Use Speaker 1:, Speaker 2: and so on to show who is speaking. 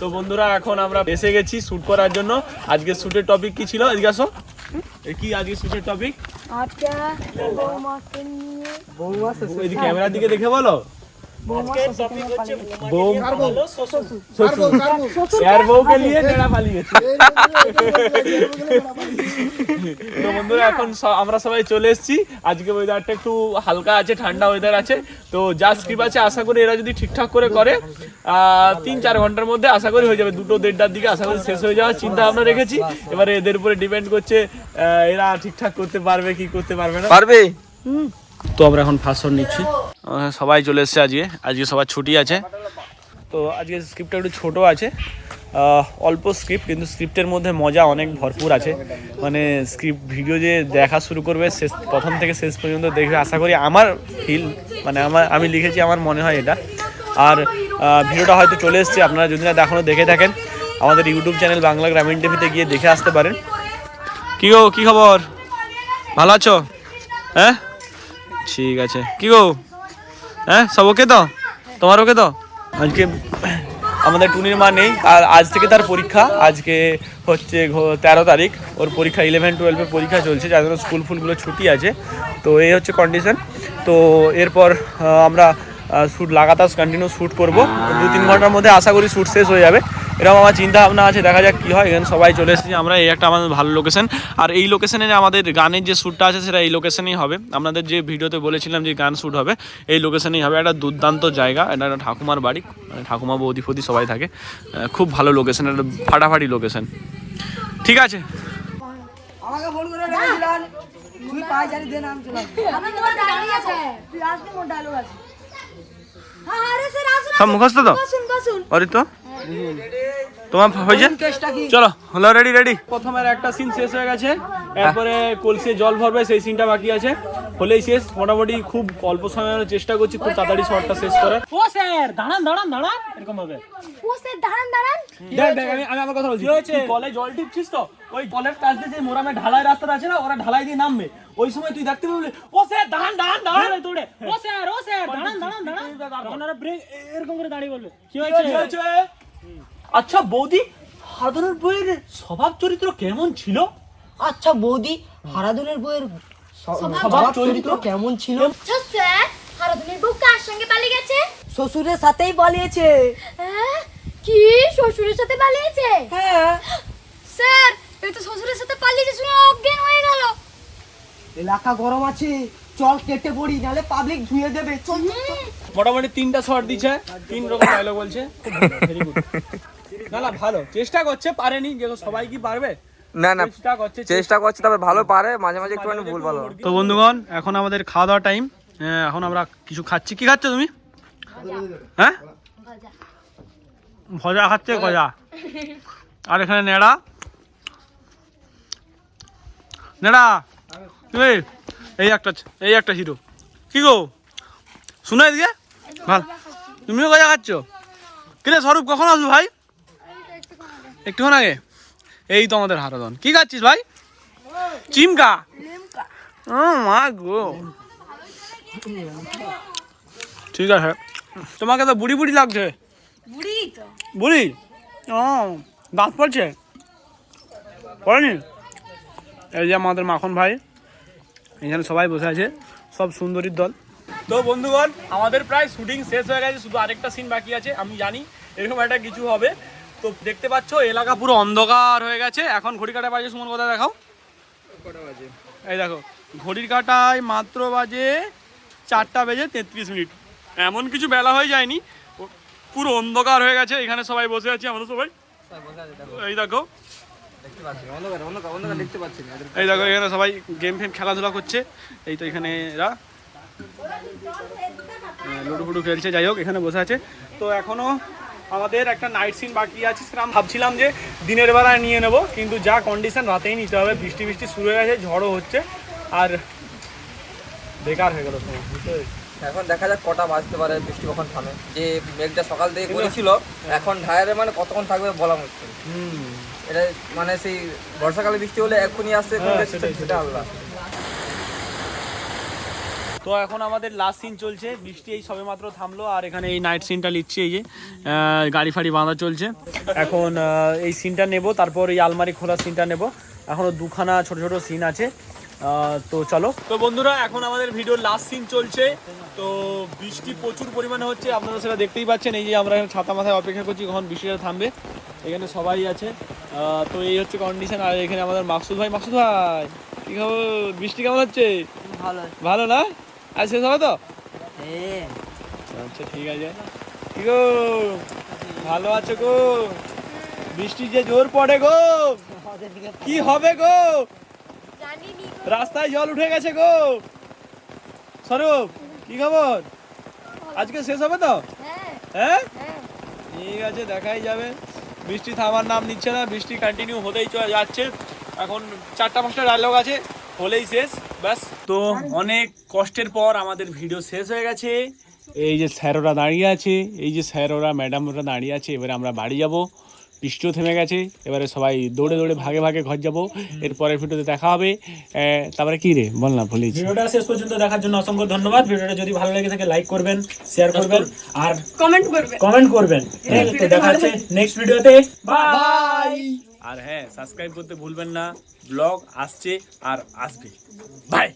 Speaker 1: তো বন্ধুরা এখন আমরা এসে গেছি শ্যুট করার জন্য। আজকে শ্যুটের টপিক কি ছিল? আজকে আসো। এ কি আজকে শ্যুটের টপিক
Speaker 2: আচ্ছা বৌমা কে নিয়ে
Speaker 1: ওই ক্যামেরার দিকে দেখে বলো। বন্ধুরা এখন আমরা সবাই চলে এসেছি। আজকে ওয়েদারটা একটু হালকা আছে ঠান্ডা ওয়েদার আছে। তো যা আছে আশা করি এরা যদি ঠিকঠাক করে করে তিন চার ঘণ্টার মধ্যে আশা করি হয়ে যাবে। দুটো দেড়টার দিকে আশা করি শেষ হয়ে যাওয়ার চিন্তা ভাবনা রেখেছি। এবারে এদের উপরে ডিপেন্ড করছে এরা ঠিকঠাক করতে পারবে কি করতে পারবে না।
Speaker 3: পারবে?
Speaker 1: তো আমরা এখন ফার্স্ট শট নিচ্ছি। আহ, সবাই চলে এসেছে আজকে। আজকে সবার ছুটি আছে। তো আজকে স্ক্রিপ্টটা একটু ছোটো আছে। অল্প স্ক্রিপ্ট কিন্তু স্ক্রিপ্টের মধ্যে মজা অনেক ভরপুর আছে। মানে স্ক্রিপ্ট ভিডিও যে দেখা শুরু করবে শেষ প্রথম থেকে শেষ পর্যন্ত দেখবে। আশা করি আমার ফিল মানে আমার আমি লিখেছি আমার মনে হয় এটা। আর ভিডিওটা হয়তো চলে এসছে। আপনারা যদি না এখনও দেখে থাকেন আমাদের ইউটিউব চ্যানেল বাংলা গ্রামীণ টিভিতে গিয়ে দেখে আসতে পারেন। কি গো কী খবর? ভালো আছো? হ্যাঁ? ঠিক আছে। কি গো? হ্যাঁ সব ওকে তো? তোমার ওকে তো? আজকে আমাদের টুনির মা নেই। আর আজ থেকে তার পরীক্ষা। আজকে হচ্ছে তেরো তারিখ। ওর পরীক্ষা ইলেভেন টুয়েলভের পরীক্ষা চলছে। যার জন্য স্কুল ফুলগুলো ছুটি আছে। তো এই হচ্ছে কন্ডিশন তো এরপর আমরা শ্যুট লাগাতার কন্টিনিউ শ্যুট করব। দু তিন ঘণ্টার মধ্যে আশা করি শ্যুট শেষ হয়ে যাবে। এরকম আমার চিন্তা ভাবনা আছে দেখা যাক কী হয়। এখানে সবাই চলে এসেছি। আমরা এই একটা আমাদের ভালো লোকেশন আর এই লোকেশনে আমাদের গানের যে শ্যুটটা আছে সেটা এই লোকেশনেই হবে। আপনাদের যে ভিডিওতে বলেছিলাম যে গান শ্যুট হবে এই লোকেশনেই হবে। একটা দুর্দান্ত জায়গা। এটা একটা ঠাকুমার বাড়ি। মানে ঠাকুমা বৌদি ফৌদি সবাই থাকে। খুব ভালো লোকেশন একটা ফাটাফাটি লোকেশন ঠিক আছে?
Speaker 4: আমাকে ফোন করে রেখেছিলেন তুই পাইচারি দে নাম চলে
Speaker 2: আমি তোমার দাঁড়িয়ে আছে। তুই আসবি মোর ডায়লগ আছে? হ্যাঁ আরে স্যার আসুন
Speaker 1: সব মুখস্থ তো?
Speaker 2: বসুন বসুন।
Speaker 1: অরে তো তোমার হয়েছে? চলো হলো রেডি রেডি প্রথমের একটা সিন শেষ হয়ে গেছে এরপরে কলসিয়ে জল ভরবে সেই সিনটা বাকি আছে। হলেই শেষ মোটামুটি খুব অল্প সময়ের চেষ্টা করছি খুব তাড়াতাড়ি শর্টটা শেষ করার।
Speaker 5: ও স্যার দাঁড়ান দাঁড়ান দাঁড়ান। এরকম ভাবে
Speaker 2: ও স্যার দাঁড়ান দাঁড়ান।
Speaker 1: দেখ দেখ আমি আমি আমার কথা বলছি। তুই কলে জল টিপছিস তো? ওই কলের কাছ দিয়ে যে মোরামে ঢালাই রাস্তাটা আছে না ওরা ঢালাই দিয়ে নামবে। ওই সময় তুই দেখতে পাবি ও স্যার দাঁড়ান দাঁড়ান দাঁড়ান।
Speaker 5: তোড়ে ও স্যার ও স্যার দাঁড়ান দাঁড়ান দাঁড়ান। ব্রেক এরকম করে দাঁড়িয়ে বলবে। কি হয়েছে?
Speaker 1: আচ্ছা বৌদি হারাধনের বইয়ের স্বভাব চরিত্র কেমন ছিল?
Speaker 4: আচ্ছা বৌদি হারাধনের বইয়ের স্বভাব চরিত্র কেমন ছিল?
Speaker 2: আচ্ছা স্যার হারাধনের বউ কার সঙ্গে পালিয়ে গেছে?
Speaker 4: শ্বশুরের সাথেই পালিয়েছে।
Speaker 2: হ্যাঁ? কি? শ্বশুরের সাথে পালিয়েছে?
Speaker 4: হ্যাঁ।
Speaker 2: স্যার এই তো শ্বশুরের সাথে পালিয়েছে শুনে অজ্ঞান হয়ে গেল।
Speaker 4: এলাকা গরম আছে চল কেটে পড়ি নালে পাবলিক ধুয়ে দেবে। চল
Speaker 1: মোটামুটি তিনটা শট দিচ্ছে তিন রকম ডায়লগ বলছে। ভেরি গুড না না ভালো। চেষ্টা করছে পারেনি যে সবাই কি পারবে?
Speaker 3: না না
Speaker 1: চেষ্টা করছে
Speaker 3: চেষ্টা করছে তবে ভালো পারে মাঝে মাঝে একটুখানি ভুল ভালো।
Speaker 1: তো বন্ধুগণ এখন আমাদের খাওয়া দাওয়া টাইম এখন আমরা কিছু খাচ্ছি। কি খাচ্ছ তুমি? হ্যাঁ? ভজা খাচ্ছে গজা। আর এখানে নেড়া। নেড়া তুমি এই একটা এই একটা হিরো। কি গো? শুনে এদিকে। ভালো। তুমিও গজা খাচ্ছ? কিরে স্বরূপ কখন আসব ভাই? একটুক্ষণ আগে। এই তো আমাদের হারাদন কি খাচ্ছিস ভাই? চিমকা। ও মা গো। ঠিক আছে। তোমাকে তো বুড়ি বুড়ি লাগছে।
Speaker 2: বুড়ি
Speaker 1: বুড়ি? ও দাঁত পড়ছে? পড়েনি? এই যে আমাদের মাখন ভাই এখানে সবাই বসে আছে সব সুন্দরীর দল। তো বন্ধুগণ আমাদের প্রায় শুটিং শেষ হয়ে গেছে শুধু আরেকটা সিন বাকি আছে আমি জানি এরকম একটা কিছু হবে। তো দেখতে পাচ্ছ এলাকা পুরো অন্ধকার হয়ে গেছে। এখন ঘড়ি কাটা বাজে সুমন কথা দেখাও? এই দেখো ঘড়ির কাটায় মাত্র বাজে চারটা বেজে তেত্রিশ মিনিট। এমন কিছু বেলা হয়ে যায়নি। পুরো অন্ধকার হয়ে গেছে এখানে সবাই বসে আছি আমরা সবাই। এই দেখো। এই দেখো এখানে সবাই গেম ফেম খেলাধুলা করছে। এই তো এখানে এরা লুডু ফুডু খেলছে যাই হোক এখানে বসে আছে। তো এখনও আমাদের একটা নাইট সিন বাকি আছে সেটা আমি ভাবছিলাম যে দিনের বেলায় নিয়ে নেব কিন্তু যা কন্ডিশন রাতেই নিতে হবে। বৃষ্টি বৃষ্টি শুরু হয়ে গেছে ঝড়ও হচ্ছে আর বেকার হয়ে গেল সময়
Speaker 3: এখন দেখা যাক কটা বাজতে পারে বৃষ্টি কখন থামে। যে মেঘটা সকাল থেকে করেছিল এখন ঢায়ারে মানে কতক্ষণ থাকবে বলা মুশকিল।
Speaker 1: হুম।
Speaker 3: এটা মানে সেই বর্ষাকালে বৃষ্টি হলে এক্ষুনি আসছে
Speaker 1: হ্যাঁ,
Speaker 3: সেটা আলাদা।
Speaker 1: তো এখন আমাদের লাস্ট সিন চলছে। বৃষ্টি এই সবে মাত্র থামলো আর এখানে এই নাইট সিনটা নিচ্ছি এই যে গাড়ি ফাড়ি বাঁধা চলছে। এখন এই সিনটা নেব তারপর এই আলমারি খোলা সিনটা নেব। এখনও দুখানা ছোট ছোট সিন আছে। তো চলো। তো বন্ধুরা এখন আমাদের ভিডিওর লাস্ট সিন চলছে। তো বৃষ্টি প্রচুর পরিমাণে হচ্ছে আপনারা সেটা দেখতেই পাচ্ছেন। এই যে আমরা এখন ছাতা মাথায় অপেক্ষা করছি কখন বৃষ্টিটা থামবে। এখানে সবাই আছে। তো এই হচ্ছে কন্ডিশন আর এখানে আমাদের মাকসুদ ভাই। মাকসুদ ভাই কি খবর? বৃষ্টি কেমন হচ্ছে?
Speaker 4: ভালো।
Speaker 1: ভালো না? আজ শেষ হবে তো?
Speaker 4: হ্যাঁ।
Speaker 1: আচ্ছা ঠিক আছে। কি গো ভালো আছে গো? বৃষ্টি যে জোর পড়ে গো। কি হবে গো? রাস্তায় জল উঠে গেছে গো। স্বরূপ কি খবর? আজকে শেষ হবে তো? হ্যাঁ। ঠিক আছে দেখাই যাবে। বৃষ্টি থামার নাম নিচ্ছে না বৃষ্টি কন্টিনিউ হতেই চলে যাচ্ছে। এখন চারটা পাঁচটা ডায়লগ আছে হলেই শেষ। ব্যাস তো অনেক কষ্টের পর আমাদের ভিডিও শেষ হয়ে গেছে। এই যে স্যারোরা দাঁড়িয়ে আছে এই যে স্যারোরা ম্যাডামরা দাঁড়িয়ে আছে এবারে আমরা বাড়ি যাব। বৃষ্টিও থেমে গেছে এবারে সবাই দৌড়ে দৌড়ে ভাগে ভাগে ঘর যাব। এরপরের ভিডিওতে দেখা হবে। তারপরে কি রে? বল না ভুলিস
Speaker 5: ভিডিওটা শেষ পর্যন্ত দেখার জন্য অসংখ্য ধন্যবাদ। ভিডিওটা যদি ভালো লেগে থাকে লাইক করবেন শেয়ার করবেন আর কমেন্ট করবেন। কমেন্ট করবেন? দেখা হচ্ছে নেক্সট ভিডিওতে বাই
Speaker 1: আর হ্যাঁ সাবস্ক্রাইব করতে ভুলবেন না। ব্লগ আসছে আর আসবে। বাই